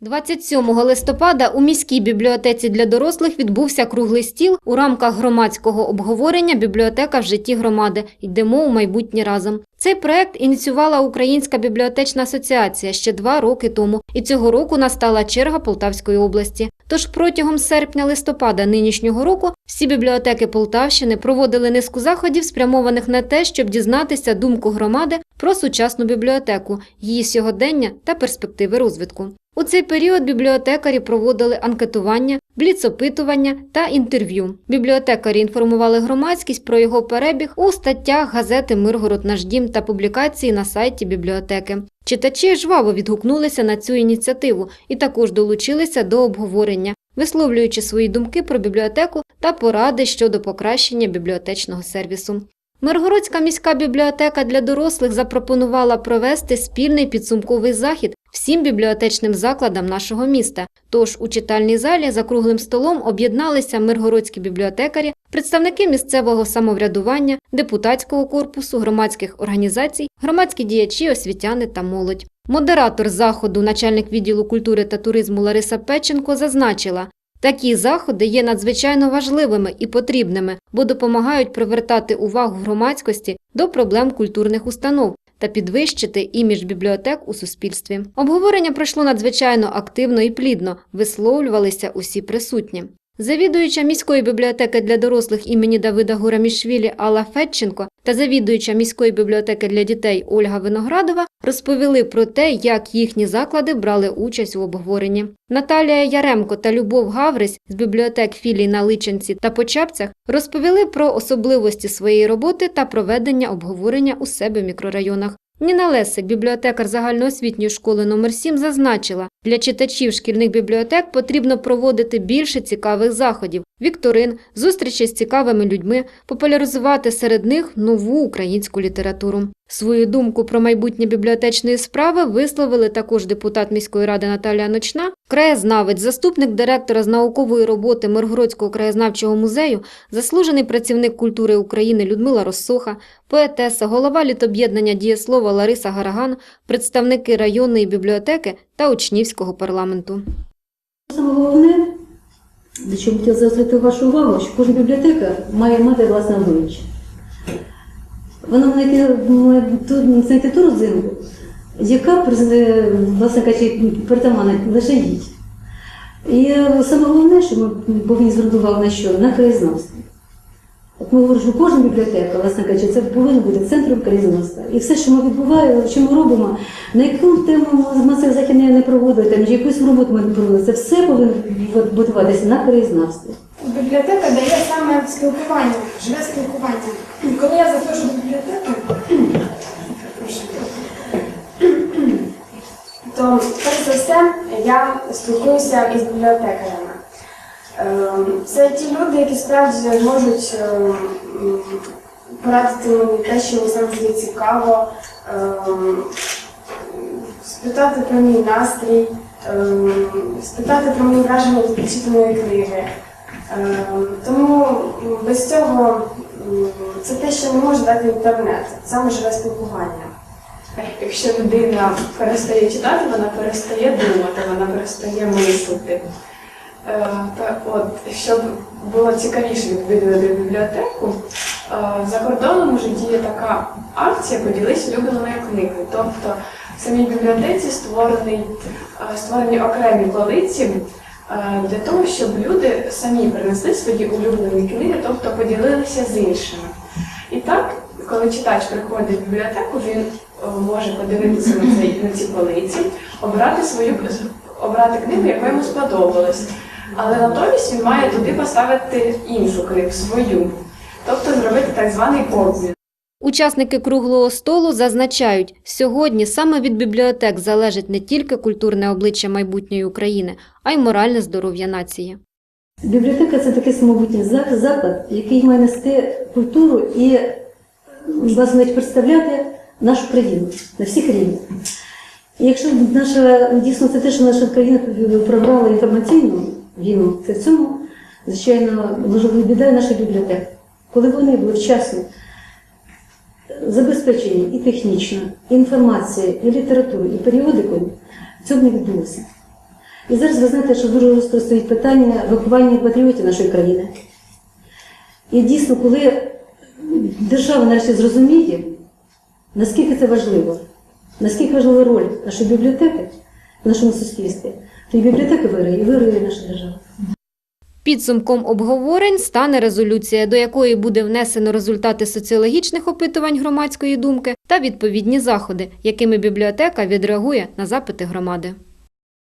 27 листопада у міській бібліотеці для дорослих відбувся круглий стіл у рамках громадського обговорення Бібліотека в житті громади. Йдемо у майбутнє разом. Цей проект ініціювала Українська бібліотечна асоціація ще два роки тому, і цього року настала черга Полтавської області. Тож протягом серпня-листопада нинішнього року всі бібліотеки Полтавщини проводили низку заходів, спрямованих на те, щоб дізнатися думку громади про сучасну бібліотеку, її сьогодення та перспективи розвитку. У цей період бібліотекарі проводили анкетування, бліцопитування та інтерв'ю. Бібліотекарі інформували громадськість про його перебіг у статтях газети Миргород наш дім та публікації на сайті бібліотеки. Читачі жваво відгукнулися на цю ініціативу і також долучилися до обговорення, висловлюючи свої думки про бібліотеку та поради щодо покращення бібліотечного сервісу. Миргородська міська бібліотека для дорослих запропонувала провести спільний підсумковий захід всім бібліотечним закладам нашого міста. Тож у читальній залі за круглим столом об'єдналися миргородські бібліотекарі, представники місцевого самоврядування, депутатського корпусу, громадських організацій, громадські діячі, освітяни та молодь. Модератор заходу, начальник відділу культури та туризму Лариса Печенко, зазначила, Такі заходи є надзвичайно важливими і потрібними, бо допомагають привертати увагу громадськості до проблем культурних установ та підвищити імідж бібліотек у суспільстві. Обговорення пройшло надзвичайно активно і плідно, висловлювалися усі присутні. Завідуюча міської бібліотеки для дорослих імені Давида Гурамішвілі Алла Федченко та завідуюча міської бібліотеки для дітей Ольга Виноградова розповіли про те, як їхні заклади брали участь у обговоренні. Наталія Яремко та Любов Гаврись з бібліотек філій на Личенці та Почапцях розповіли про особливості своєї роботи та проведення обговорення у себе в мікрорайонах. Ніна Лесик, бібліотекар загальноосвітньої школи номер 7 зазначила, для читачів шкільних бібліотек потрібно проводити більше цікавих заходів, вікторин, зустрічі з цікавими людьми, популяризувати серед них нову українську літературу. Свою думку про майбутнє бібліотечної справи висловили також депутат міської ради Наталія Ночна, краєзнавець, заступник директора з наукової роботи Миргородського краєзнавчого музею, заслужений працівник культури України Людмила Россоха, поетеса, голова літоб'єднання дієслова Лариса Гараган, представники районної бібліотеки та учнівського парламенту. Саме головне, до чого хотів звернути вашу увагу, що кожен бібліотекар має мати власне обличчя. Вона має має ту- знайти ту родзинку, яка, власне кажучи, притаманна лише їй. І е, саме головне, що ми повинні звернути увагу на що? На краєзнавство. От ми говоримо, що кожна бібліотека, власне кажучи, це повинно бути центром краєзнавства. І все, що ми відбуваємо, що ми робимо, на яку тему ми цей захід не проводили, там, якусь роботу ми не проводили, це все повинно будуватися на краєзнавстві. Бібліотека дає саме спілкування, живе спілкування. Коли я заходжу до бібліотеки, то перш за все я спілкуюся із бібліотекарями. Ем, Це ті люди, які справді можуть ем, порадити мені те, що мені завжди цікаво, ем, спитати про мій настрій, спитати про мої враження від прочитаної книги. Ем, Тому без цього це те, що не може дати інтернет, саме живе спілкування. Якщо людина перестає читати, вона перестає думати, вона перестає мислити. Е, Та от, щоб було цікавіше відвідувати бібліотеку, е, за кордоном вже діє така акція Поділись улюбленою книгою. Тобто в самій бібліотеці е, створені окремі полиці е, для того, щоб люди самі принесли свої улюблені книги, тобто поділилися з іншими. І так, коли читач приходить в бібліотеку, він е, може подивитися на, цей, на ці полиці, обрати свою обрати книгу, яка йому сподобалась. Але натомість він має туди поставити іншу книгу, свою, тобто зробити так званий обмін. Учасники круглого столу зазначають, сьогодні саме від бібліотек залежить не тільки культурне обличчя майбутньої України, а й моральне здоров'я нації. Бібліотека це такий самобутній заклад, який має нести культуру і власне представляти нашу країну на всіх рівнях. І якщо наша дійсно це те, що наша країна програла інформаційну війну, це в цьому, звичайно, можливо, біда наших бібліотек. Коли вони були вчасно забезпечені і технічно, і інформацією, і літературою, і періодикою, цього не відбулося. І зараз ви знаєте, що дуже гостро стоїть питання виховання патріотів нашої країни. І дійсно, коли держава нарешті зрозуміє, наскільки це важливо, наскільки важлива роль нашої бібліотеки в нашому суспільстві, то і бібліотека вирує, і вирує наша держава. Підсумком обговорень стане резолюція, до якої буде внесено результати соціологічних опитувань громадської думки та відповідні заходи, якими бібліотека відреагує на запити громади.